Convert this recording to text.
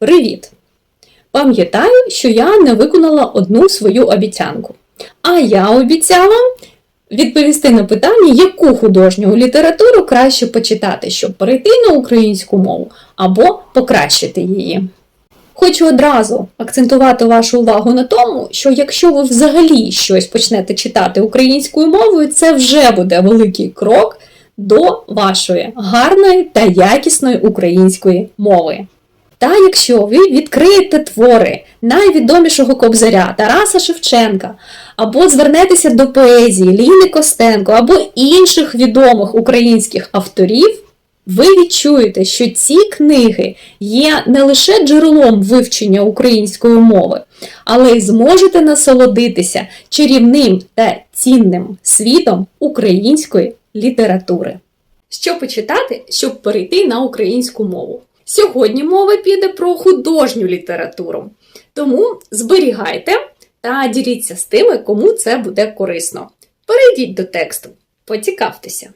Привіт! Пам'ятаю, що я не виконала одну свою обіцянку. А я обіцяла відповісти на питання, яку художню літературу краще почитати, щоб перейти на українську мову або покращити її. Хочу одразу акцентувати вашу увагу на тому, що якщо ви взагалі щось почнете читати українською мовою, це вже буде великий крок до вашої гарної та якісної української мови. Та якщо ви відкриєте твори найвідомішого кобзаря Тараса Шевченка, або звернетеся до поезії Ліни Костенко, або інших відомих українських авторів, ви відчуєте, що ці книги є не лише джерелом вивчення української мови, але й зможете насолодитися чарівним та цінним світом української літератури. Що почитати, щоб перейти на українську мову? Сьогодні мова піде про художню літературу. Тому зберігайте та діліться з тими, кому це буде корисно. Перейдіть до тексту, поцікавтеся.